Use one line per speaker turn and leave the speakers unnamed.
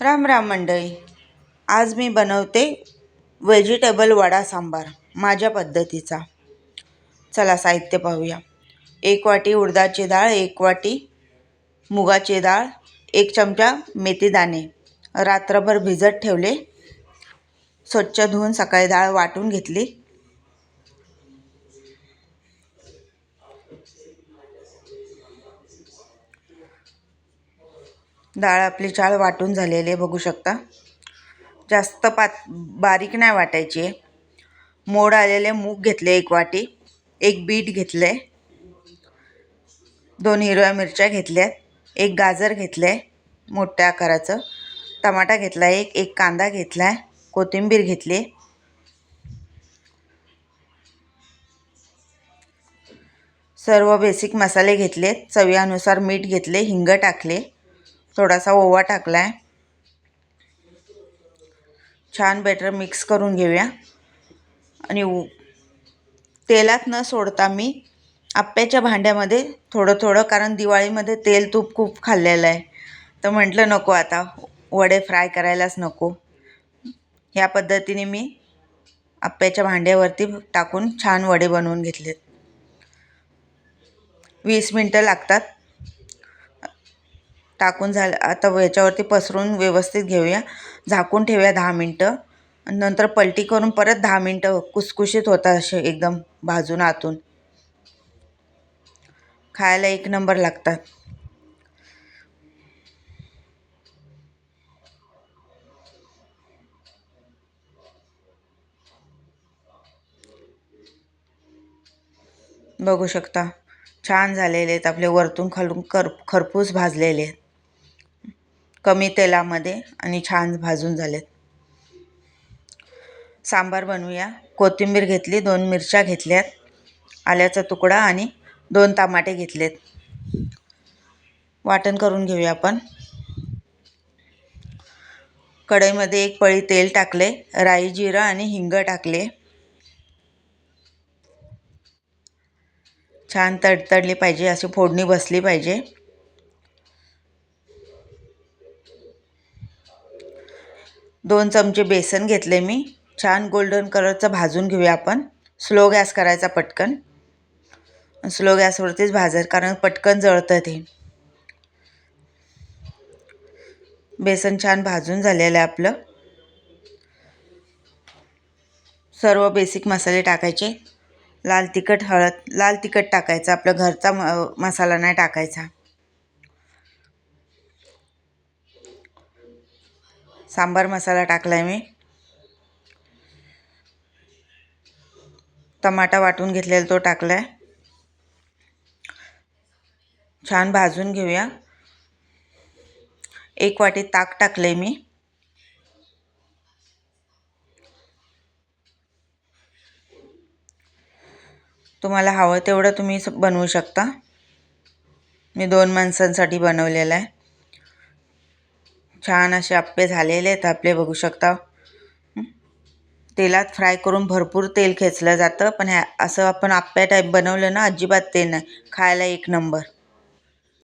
राम राम मंडळी. आज मी बनवते व्हेजिटेबल वडा सांबार माझ्या पद्धतीचा. चला साहित्य पाहूया. एक वाटी उडदाची डाळ एक वाटी मुगाची डाळ एक चमचा मेथीदाणे रात्रभर भिजत ठेवले. स्वच्छ धुवून सकाळी डाळ वाटून घेतली. डाळ आपली चाळ वाटून झालेली आहे बघू शकता. जास्त पात बारीक नाही वाटायची आहे. मोड आलेले मूग घेतले एक वाटी एक बीट घेतले दोन हिरव्या मिरच्या घेतल्या एक गाजर घेतलं आहे मोठ्या आकाराचं टमाटा घेतला एक एक कांदा घेतला आहे कोथिंबीर घेतली. सर्व बेसिक मसाले घेतले चवीनुसार मीठ घेतले हिंग टाकले. थोडासा ओवा टाकला आहे छान बेटर मिक्स करून घेऊया. आणि तेलात न सोडता मी आप्याच्या भांड्यामध्ये थोडं थोडं कारण दिवाळीमध्ये तेल तूप खूप खाल्लेलं आहे. तर म्हटलं नको आता वडे फ्राय करायलाच नको. ह्या पद्धतीने मी आप्याच्या भांड्यावरती टाकून छान वडे बनवून घेतलेत. वीस मिनटं लागतात. टाकून झालं. आता याच्यावरती पसरून व्यवस्थित घेऊया. झाकून ठेवूया दहा मिनटं. नंतर पलटी करून परत दहा मिनटं कुसकुशीत होतात असे एकदम भाजून आतून. खायला एक नंबर लागतात. बघू शकता. छान झालेले आहेत आपले वरतून खालून कर खरपूस भाजलेले आहेत. कमी तेलामध्ये आणि छान भाजून झालेत. सांबार बनवूया. कोथिंबीर घेतली दोन मिरच्या घेतल्यात आल्याचा तुकडा आणि दोन टमाटे घेतलेत. वाटण करून घेऊया आपण. कढईमध्ये एक पळी तेल टाकले राई जिरं आणि हिंग टाकले. छान तडतडली पाहिजे अशी फोडणी बसली पाहिजे. दोन चमचे बेसन घेतले मी. छान गोल्डन कलरचं भाजून घेऊया आपण. स्लो गॅस करायचा पटकन. स्लो गॅसवरतीच भाजत कारण पटकन जळतं ते. बेसन छान भाजून झालेलं आहे आपलं. सर्व बेसिक मसाले टाकायचे. लाल तिखट हळद लाल तिखट टाकायचं. आपलं घरचा म मसाला नाही टाकायचा. सांबार मसाला टाकला आहे मी. टमाटा वाटून घेतलेला तो टाकला आहे छान भाजून घेऊया. एक वाटी ताक टाकले मी. तुम्हाला हवं तेवढं तुम्ही बनवू शकता. मी दोन माणसांसाठी बनवलेलं आहे. छान असे आप्पे झालेले आहेत. आपले बघू शकता. तेलात फ्राय करून भरपूर तेल खेचलं जातं. पण ह्या असं आपण आप्प्या टाईप बनवलं ना अजिबात तेल नाही. खायला एक नंबर